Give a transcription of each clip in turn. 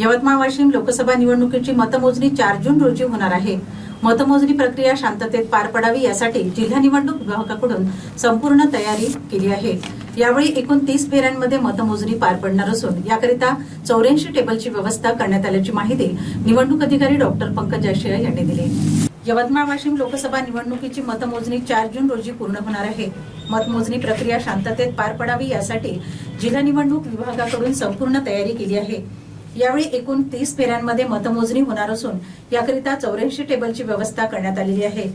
यवतमाळ वाशिम लोकसभा निवडणुकीची मतमोजणी चार जून रोजी होणार आहे. मतमोजणी प्रक्रिया शांततेत पार पडावी यासाठी जिल्हा निवडणूक विभागाकडून संपूर्ण तयारी केली आहे. यावेळी एकूण तीस फेऱ्यांमध्ये मतमोजणी पार पडणार असून याकरिता चौऱ्याऐंशी टेबलची व्यवस्था करण्यात आल्याची माहिती निवडणूक अधिकारी डॉक्टर पंकज आशिया यांनी दिली. यवतमाळ वाशिम लोकसभा निवडणुकीची मतमोजणी चार जून रोजी पूर्ण होणार आहे. मतमोजणी प्रक्रिया शांततेत पार पडावी यासाठी जिल्हा निवडणूक विभागाकडून संपूर्ण तयारी केली आहे. यावेळी एकूण तीस फेऱ्यांमध्ये मतमोजणी होणार असून याकरिता चौऱ्याऐंशी टेबलची व्यवस्था करण्यात आलेली आहे.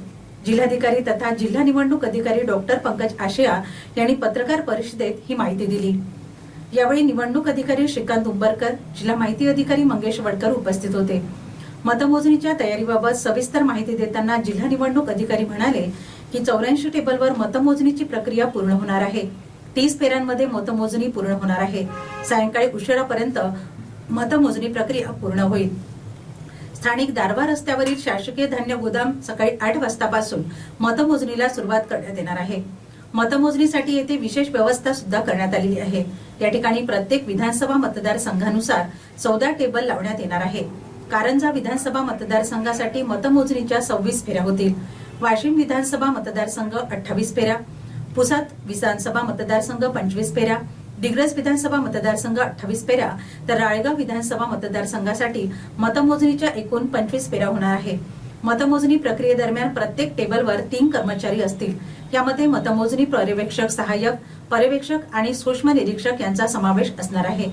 जिल्हाधिकारी तथा जिल्हा निवडणूक अधिकारी डॉक्टर पंकज आशिया यांनी पत्रकार परिषदेत ही माहिती दिली. यावेळी निवडणूक अधिकारी श्रीकांत उंबरकर जिल्हा माहिती अधिकारी मंगेश वडकर उपस्थित होते. मतमोजणीच्या तयारीबाबत सविस्तर माहिती देताना जिल्हा निवडणूक अधिकारी म्हणाले की चौऱ्याऐंशी टेबलवर मतमोजणीची प्रक्रिया पूर्ण होणार आहे. तीस फेऱ्यांमध्ये मतमोजणी पूर्ण होणार आहे. सायंकाळी उशिरापर्यंत मतमोजणी प्रक्रिया पूर्ण होईल. स्थानिक दारवा रस्त्यावरील शासकीय धान्य गोदाम सकाळी आठ वाजतापासून मतमोजणीला सुरुवात करण्यात येणार आहे. मतमोजणीसाठी येथे विशेष व्यवस्था सुद्धा करण्यात आलेली आहे. या ठिकाणी प्रत्येक विधानसभा मतदारसंघानुसार चौदा टेबल लावण्यात येणार आहे. कारंजा विधानसभा मतदारसंघासाठी मतमोजणीच्या सव्वीस फेऱ्या होतील. वाशिम विधानसभा मतदारसंघ अठ्ठावीस फेऱ्या. पुसात विधानसभा मतदारसंघ पंचवीस फेऱ्या. दिग्रस विधानसभा मतदारसंघ अठ्ठावीस पेऱ्या तर राळेगाव विधानसभा मतदारसंघासाठी मतमोजणीच्या एकूण पंचवीस पेऱ्या होणार आहे मतमोजणी प्रक्रियेदरम्यान प्रत्येक टेबलवर तीन कर्मचारी असतील. यामध्ये मतमोजणी पर्यवेक्षक सहाय्यक पर्यवेक्षक आणि सूक्ष्म निरीक्षक यांचा समावेश असणार आहे.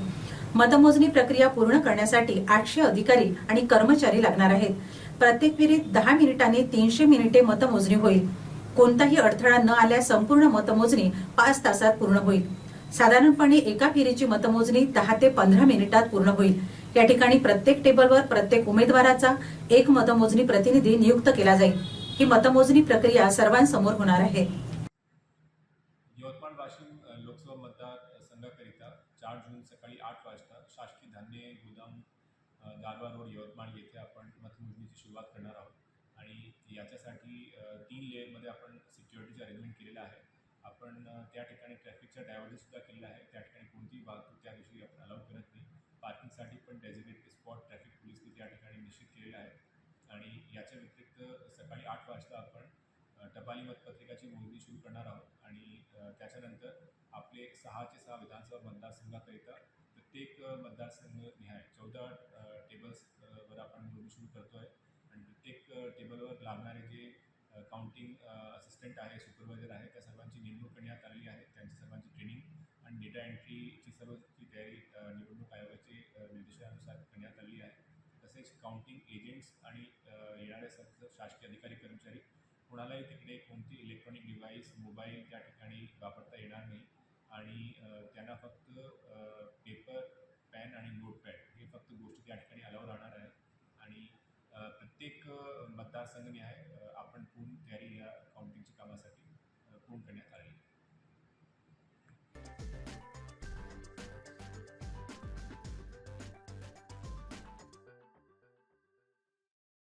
मतमोजणी प्रक्रिया पूर्ण करण्यासाठी आठशे अधिकारी आणि कर्मचारी लागणार आहेत. प्रत्येक फेरीत दहा मिनिटांनी तीनशे मिनिटे मतमोजणी होईल. कोणताही अडथळा न आल्यास संपूर्ण मतमोजणी पाच तासात पूर्ण होईल. साधारणपणे एका फेरीची मतमोजणी दहा ते पंधरा मिनिटात पूर्ण होईल. या ठिकाणी प्रत्येक टेबलवर प्रत्येक उमेदवाराचा एक मतमोजणी प्रतिनिधी नियुक्त केला जाईल. ही मतमोजणी प्रक्रिया सर्वांसमोर होणार आहे. यवतमाळ वाशिम लोकसभा मतदार संघाकरिता चार जून सकाळी आठ वाजता शासकीय धान्य गोदाम दारवा रोड यवतमाळ येथे आपण मतमोजणीची सुरुवात करणार आहोत. आणि याच्यासाठी तीन लेअरमध्ये आपण सिक्युरिटीचं अरेंजमेंट केलेलं आहे. आपण त्या ठिकाणी ट्रॅफिकचा डायव्हर्जनसुद्धा केलेला आहे. त्या ठिकाणी कोणतीही वाहतूक त्या दिवशी आपण अलाव करत नाही. पार्किंगसाठी पण डेझिग्नेटेड स्पॉट ट्रॅफिक पोलिसने त्या ठिकाणी निश्चित केलेलं आहे. आणि याच्या व्यतिरिक्त सकाळी आठ वाजता आपण टपाली मतपत्रिकाची मोजणी सुरू करणार आहोत. आणि त्याच्यानंतर आपले सहाचे सहा विधानसभा मतदारसंघाकरिता प्रत्येक मतदारसंघ निहाय चौदा टेबल्सवर आपण मोजणी सुरू करतो आहे आणि प्रत्येक टेबलवर लागणारे जे काउंटिंग असिस्टंट आहे सुपरवायझर आहे त्या सर्वांची नेमणूक करण्यात आलेली आहे. त्यांची सर्वांची ट्रेनिंग आणि डेटा एंट्रीची सर्वची तयारी निवडणूक आयोगाचे निर्देशानुसार करण्यात आलेली आहे. तसेच काउंटिंग एजंट्स आणि येणारे सर्व शासकीय अधिकारी कर्मचारी कोणालाही तिकडे कोणती इलेक्ट्रॉनिक डिव्हाइस मोबाईल त्या ठिकाणी वापरता येणार नाही आणि त्यांना फक्त पेपर पॅन आणि नोटपॅड हे फक्त गोष्टी त्या ठिकाणी अलाव राहणार आहे. आणि प्रत्येक मतदारसंघ आहे